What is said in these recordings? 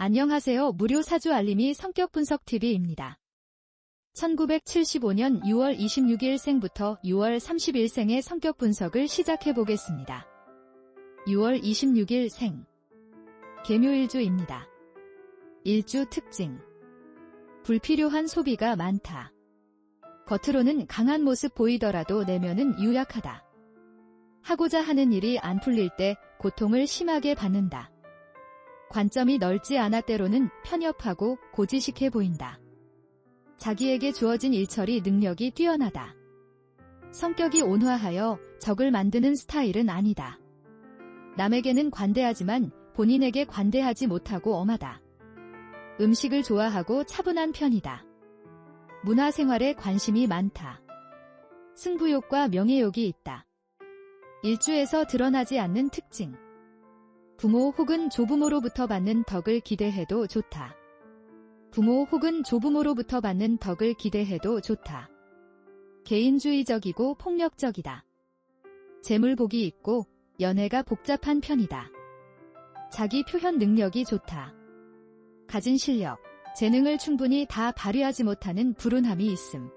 안녕하세요. 무료 사주 알림이 성격 분석 TV입니다. 1975년 6월 26일 생부터 6월 30일 생의 성격 분석을 시작해 보겠습니다. 6월 26일 생 개묘일주입니다. 일주 특징 불필요한 소비가 많다. 겉으로는 강한 모습 보이더라도 내면은 유약하다. 하고자 하는 일이 안 풀릴 때 고통을 심하게 받는다. 관점이 넓지 않아 때로는 편협하고 고지식해 보인다. 자기에게 주어진 일처리 능력이 뛰어나다. 성격이 온화하여 적을 만드는 스타일은 아니다. 남에게는 관대하지만 본인에게 관대하지 못하고 엄하다. 음식을 좋아하고 차분한 편이다. 문화생활에 관심이 많다. 승부욕과 명예욕이 있다. 일주에서 드러나지 않는 특징. 부모 혹은 조부모로부터 받는 덕을 기대해도 좋다. 부모 혹은 조부모로부터 받는 덕을 기대해도 좋다. 개인주의적이고 폭력적이다. 재물복이 있고 연애가 복잡한 편이다. 자기 표현 능력이 좋다. 가진 실력, 재능을 충분히 다 발휘하지 못하는 불운함이 있음.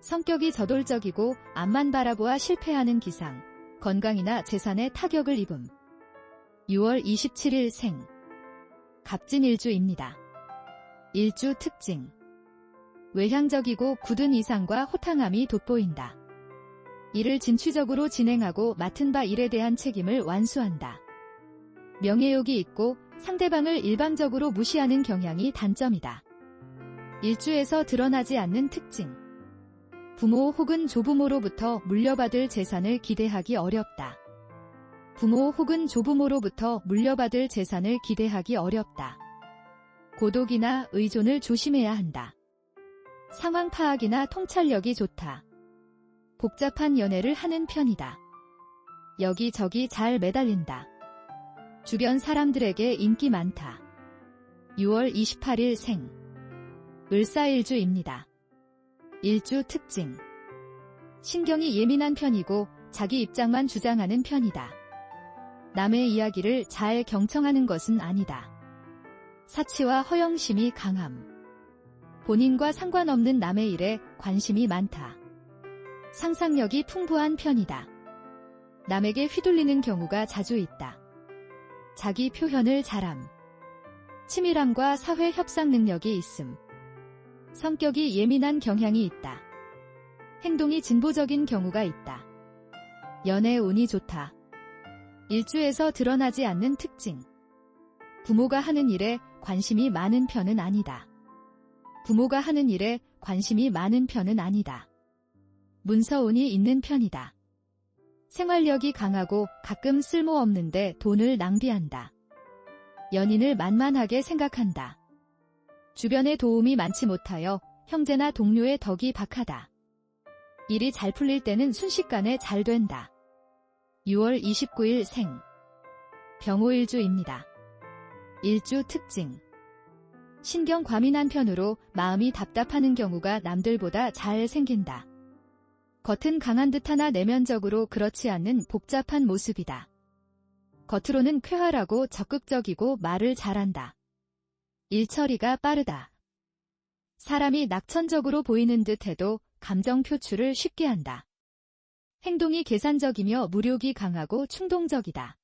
성격이 저돌적이고 앞만 바라보아 실패하는 기상, 건강이나 재산에 타격을 입음. 6월 27일 생 갑진일주입니다. 일주 특징 외향적이고 굳은 이상과 호탕함이 돋보인다. 일을 진취적으로 진행하고 맡은 바 일에 대한 책임을 완수한다. 명예욕이 있고 상대방을 일방적으로 무시하는 경향이 단점이다. 일주에서 드러나지 않는 특징 부모 혹은 조부모로부터 물려받을 재산을 기대하기 어렵다. 부모 혹은 조부모로부터 물려받을 재산을 기대하기 어렵다. 고독이나 의존을 조심해야 한다. 상황 파악이나 통찰력이 좋다. 복잡한 연애를 하는 편이다. 여기저기 잘 매달린다. 주변 사람들에게 인기 많다. 6월 28일 생 을사일주입니다. 일주 특징 신경이 예민한 편이고 자기 입장만 주장하는 편이다. 남의 이야기를 잘 경청하는 것은 아니다. 사치와 허영심이 강함. 본인과 상관없는 남의 일에 관심이 많다. 상상력이 풍부한 편이다. 남에게 휘둘리는 경우가 자주 있다. 자기 표현을 잘함. 치밀함과 사회 협상 능력이 있음. 성격이 예민한 경향이 있다. 행동이 진보적인 경우가 있다. 연애 운이 좋다. 일주에서 드러나지 않는 특징. 부모가 하는 일에 관심이 많은 편은 아니다. 부모가 하는 일에 관심이 많은 편은 아니다. 문서운이 있는 편이다. 생활력이 강하고 가끔 쓸모없는데 돈을 낭비한다. 연인을 만만하게 생각한다. 주변에 도움이 많지 못하여 형제나 동료의 덕이 박하다. 일이 잘 풀릴 때는 순식간에 잘 된다. 6월 29일 생 병호일주입니다. 일주 특징 신경 과민한 편으로 마음이 답답하는 경우가 남들보다 잘 생긴다. 겉은 강한 듯 하나 내면적으로 그렇지 않는 복잡한 모습이다. 겉으로는 쾌활하고 적극적이고 말을 잘한다. 일처리가 빠르다. 사람이 낙천적으로 보이는 듯 해도 감정 표출을 쉽게 한다. 행동이 계산적이며 무력이 강하고 충동적이다.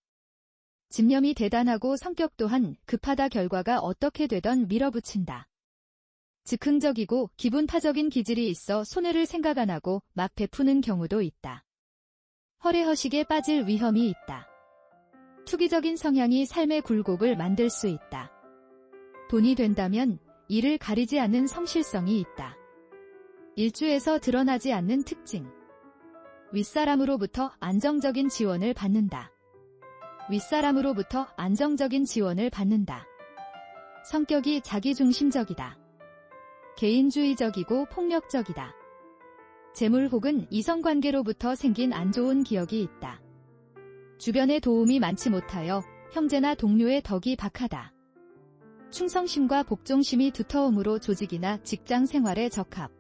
집념이 대단하고 성격 또한 급하다 결과가 어떻게 되던 밀어붙인다. 즉흥적이고 기분파적인 기질이 있어 손해를 생각 안 하고 막 베푸는 경우도 있다. 허례허식에 빠질 위험이 있다. 투기적인 성향이 삶의 굴곡을 만들 수 있다. 돈이 된다면 이를 가리지 않는 성실성이 있다. 일주에서 드러나지 않는 특징. 윗사람으로부터 안정적인 지원을 받는다. 윗사람으로부터 안정적인 지원을 받는다. 성격이 자기중심적이다. 개인주의적이고 폭력적이다. 재물 혹은 이성관계로부터 생긴 안 좋은 기억이 있다. 주변에 도움이 많지 못하여 형제나 동료의 덕이 박하다. 충성심과 복종심이 두터움으로 조직이나 직장 생활에 적합.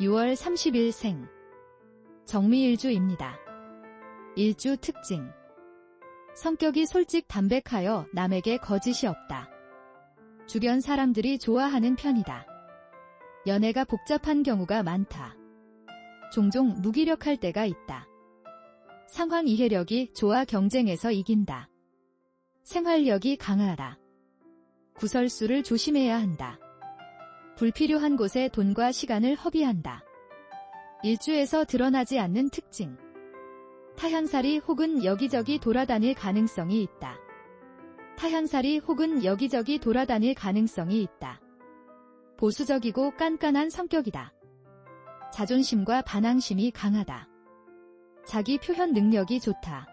6월 30일 생 정미일주입니다. 일주 특징 성격이 솔직 담백하여 남에게 거짓이 없다. 주변 사람들이 좋아하는 편이다. 연애가 복잡한 경우가 많다. 종종 무기력할 때가 있다. 상황 이해력이 좋아 경쟁에서 이긴다. 생활력이 강하다. 구설수를 조심해야 한다. 불필요한 곳에 돈과 시간을 허비한다. 일주에서 드러나지 않는 특징. 타향살이 혹은 여기저기 돌아다닐 가능성이 있다. 타향살이 혹은 여기저기 돌아다닐 가능성이 있다. 보수적이고 깐깐한 성격이다. 자존심과 반항심이 강하다. 자기 표현 능력이 좋다.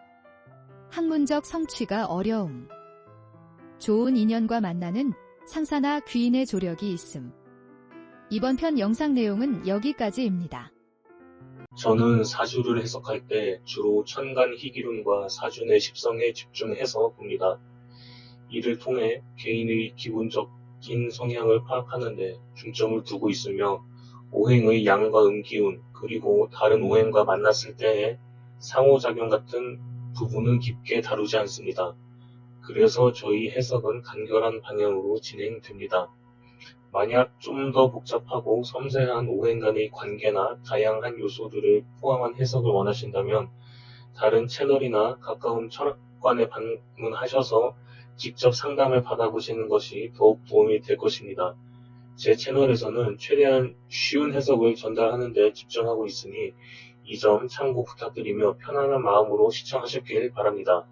학문적 성취가 어려움. 좋은 인연과 만나는 상사나 귀인의 조력이 있음. 이번 편 영상 내용은 여기까지입니다. 저는 사주를 해석할 때 주로 천간 희기운과 사준의 십성에 집중해서 봅니다. 이를 통해 개인의 기본적인 성향을 파악하는데 중점을 두고 있으며 오행의 양과 음기운 그리고 다른 오행과 만났을 때의 상호작용 같은 부분은 깊게 다루지 않습니다. 그래서 저희 해석은 간결한 방향으로 진행됩니다. 만약 좀 더 복잡하고 섬세한 오행 간의 관계나 다양한 요소들을 포함한 해석을 원하신다면 다른 채널이나 가까운 철학관에 방문하셔서 직접 상담을 받아보시는 것이 더욱 도움이 될 것입니다. 제 채널에서는 최대한 쉬운 해석을 전달하는 데 집중하고 있으니 이 점 참고 부탁드리며 편안한 마음으로 시청하셨길 바랍니다.